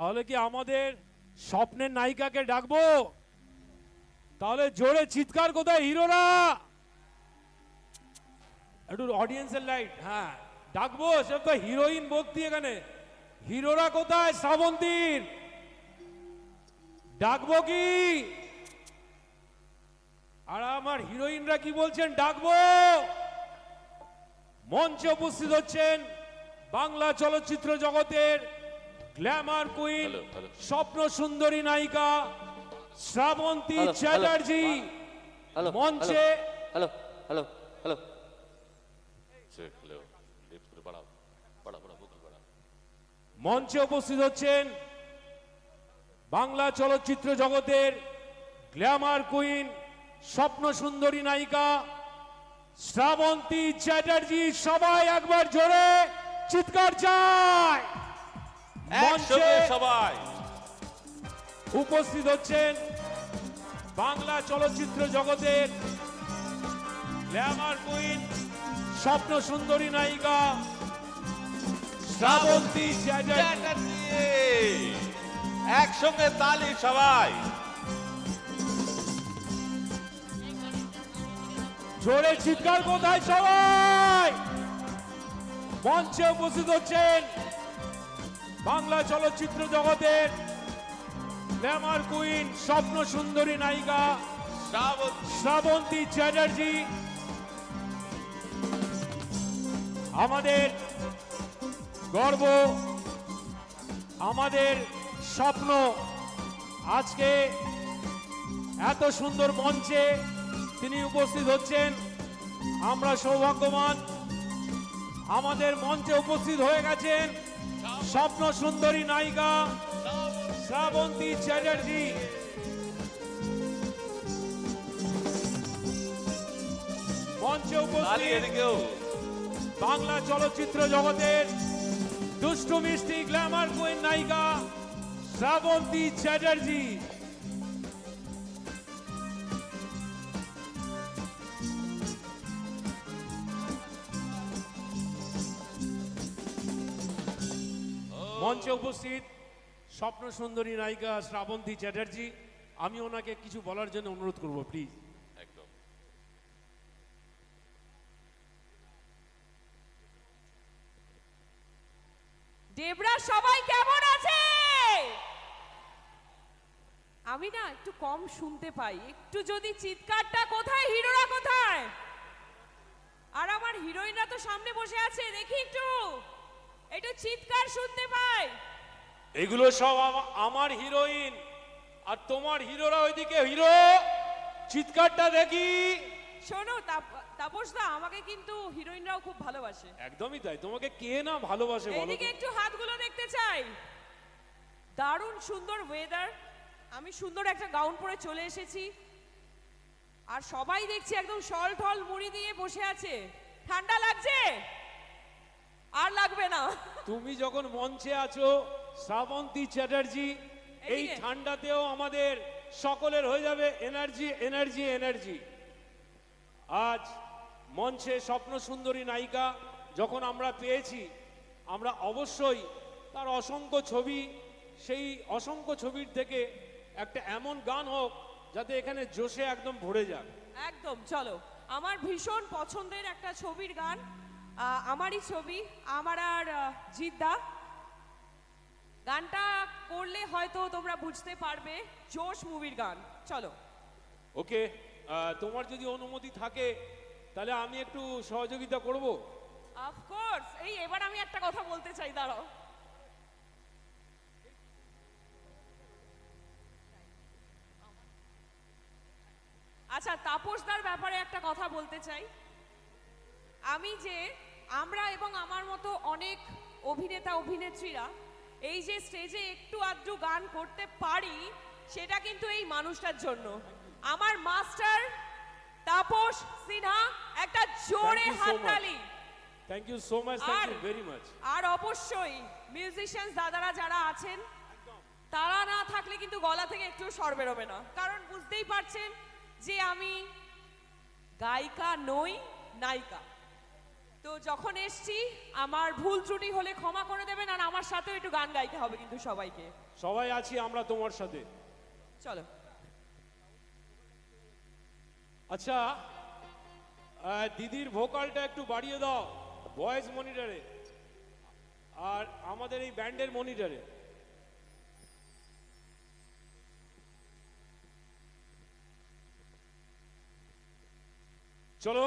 তাহলে কি আমাদের স্বপ্নের নায়িকাকে ডাকবো? তাহলে জোরে চিৎকার কোথায় হিরোরা? একটু অডিয়েন্সের লাইট হ্যাঁ। ডাকবো, সে তো হিরোইন ভক্তি এখানে। হিরোরা কোথায়? শ্রাবন্তীর। ডাকবো কি? আর আমার হিরোইনরা কি বলছেন? ডাকবো। মঞ্চে উপস্থিত হচ্ছেন বাংলা চলচ্চিত্র জগতের গ্ল্যামার কুইন স্বপ্ন সুন্দরী নায়িকা শ্রাবন্তী চ্যাটার্জি মঞ্চে হ্যালো হ্যালো হ্যালো মঞ্চে উপস্থিত হচ্ছেন বাংলা চলচ্চিত্র জগতের গ্ল্যামার কুইন স্বপ্ন সুন্দরী নায়িকা শ্রাবন্তী চ্যাটার্জি সবাই একবার জোরে চিৎকার চায় মঞ্চে সবাই। উপস্থিত হচ্ছেন বাংলা চলচ্চিত্র জগতের গ্ল্যামার কুইন স্বপ্ন সুন্দরী নায়িকা শ্রাবন্তী চ্যাটার্জি। একসঙ্গে তালি সবাই। জোরে চিৎকার কোথায় সবাই? মঞ্চে উপস্থিত হচ্ছেন বাংলা চলচ্চিত্র জগতের গ্ল্যামার কুইন স্বপ্ন সুন্দরী নায়িকা শ্রাবন্তী চ্যাটার্জি। আমাদের গর্ব আমাদের স্বপ্ন আজকে এত সুন্দর মঞ্চে তিনি উপস্থিত হচ্ছেন। আমরা সৌভাগ্যবান আমাদের মঞ্চে উপস্থিত হয়ে গেছেন। স্বপ্ন সুন্দরী নায়িকা শ্রাবন্তী চ্যাটার্জি। মঞ্চে উপস্থিত বাংলা চলচ্চিত্র জগতের দুষ্টু মিষ্টি গ্ল্যামার কুইন নায়িকা শ্রাবন্তী চ্যাটার্জি। মঞ্চে উপস্থিত স্বপ্ন সুন্দরী নায়িকা শ্রাবন্তী চ্যাটার্জি আমি ওনাকে কিছু বলার জন্য অনুরোধ করব প্লিজ একদম। দেবরা সবাই কেমন আছে? আমি না একটু কম শুনতে পাই। একটু যদি চিৎকারটা কোথায় হিরোরা কোথায়? আর আমার হিরোইনরা তো সামনে বসে আছে দেখি একটু। একটু চিৎকার শুনতে পাই। এগুলো সব আমার হিরোইন। আর তোমার হিরোরা ওইদিকে হিরো। চিৎকারটা দেখি। শোনো তাপ- তাপস দা আমাকে কিন্তু হিরোইনরাও খুব ভালোবাসে। একদমই তাই। তোমাকে কে না ভালোবাসে বলো এইদিকে তো? একটু হাতগুলো দেখতে চাই। দারুণ সুন্দর ওয়েদার আমি সুন্দর একটা গাউন পরে চলে এসেছি। আর সবাই দেখছি একদম শল টল মুড়ি দিয়ে বসে আছে। ঠান্ডা লাগছে? আর লাগবে না। তুমি যখন মঞ্চে আছো শ্রাবন্তী চ্যাটার্জি এই ঠান্ডাতেও আমাদের সকলের হয়ে যাবে এনার্জি এনার্জি এনার্জি। আজ মঞ্চে স্বপ্ন সুন্দরী নায়িকা যখন আমরা পেয়েছি আমরা অবশ্যই তার অসংখ্য ছবি সেই অসংখ্য ছবির থেকে একটা এমন গান হোক যাতে এখানে জোশে একদম ভরে যাক। একদম চলো। আমার ভীষণ পছন্দের একটা ছবির গান আমারই ছবি আমার আর জিদ্দা। গানটা করলে হয়তো তোমরা বুঝতে পারবে জোশ মুভির গান। চলো। ওকে তোমার যদি অনুমতি থাকে তাহলে আমি একটু সহযোগিতা করব? অফকোর্স এই এবার আমি একটা কথা বলতে চাই দাঁড়াও। আচ্ছা তাপসদার ব্যাপারে একটা কথা বলতে চাই। আমি যে আমরা এবং আমার মতো অনেক অভিনেতা অভিনেত্রীরা এই যে স্টেজে একটু আধটু গান করতে পারি সেটা কিন্তু এই মানুষটার জন্য। আমার মাস্টার তাপস সিনহা একটা জোরে. হাততালি thank you so much thank you very much আর অবশ্যই মিউজিশিয়ানস দাদারা যারা আছেন তারা না থাকলে কিন্তু গলা থেকে একটু স্বর বেরোবে না। কারণ বুঝতেই পারছেন যে আমি গায়িকা নই নায়িকা। তো যখন এসছি আমার ভুল ত্রুটি হলে ক্ষমা করে দেবেন আর আমার সাথেও একটু গান গাইতে হবে কিন্তু সবাইকে। সবাই আছি আমরা তোমার সাথে। চলো। আচ্ছা দিদির ভোকালটা একটু বাড়িয়ে দাও ভয়েস মনিটরে। আর আমাদের এই ব্যান্ডের মনিটরে। চলো।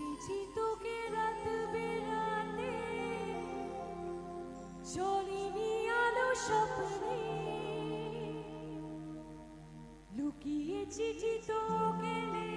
বুঝেছি তোকে রাত বেড়াতে। চলিনি আলো স্বপ্নে। লুকিয়েছি তোকে নেই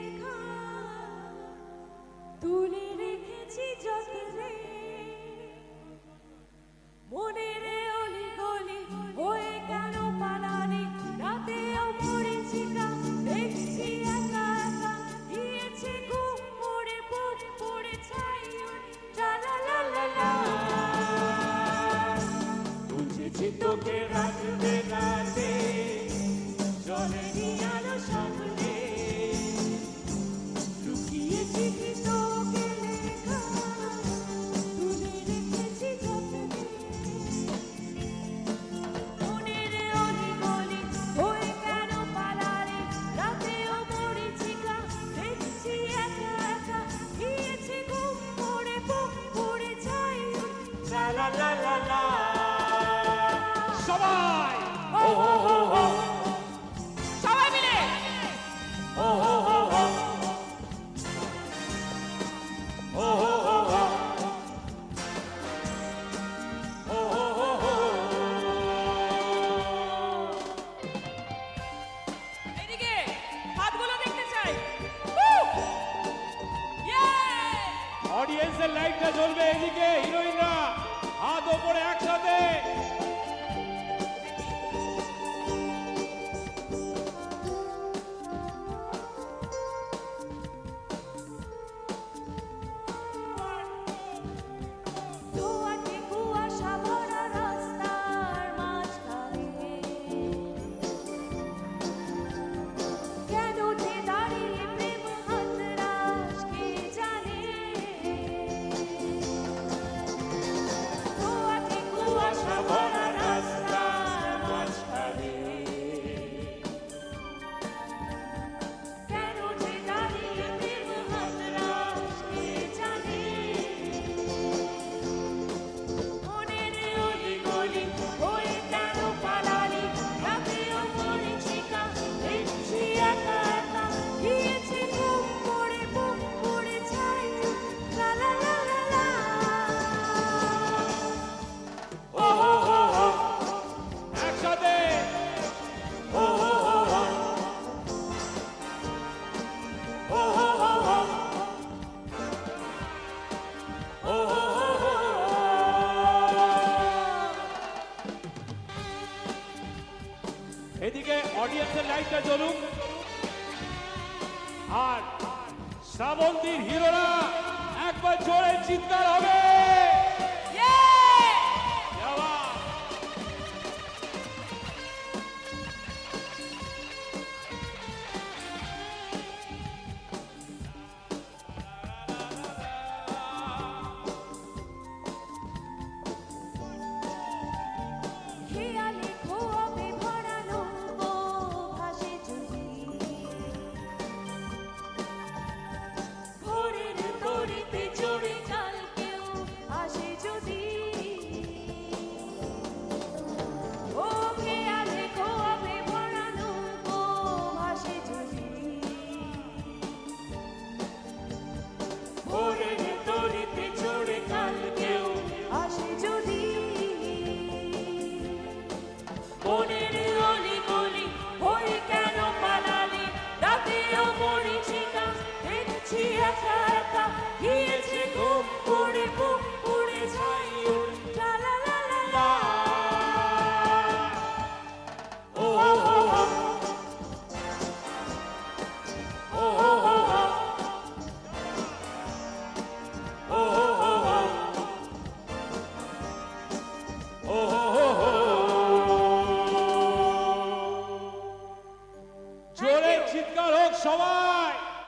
এদিকে অডিয়েন্সের লাইটটা চলুক। আর শ্রাবন্তীর হিরোরা একবার জোরে চিৎকার হবে। Con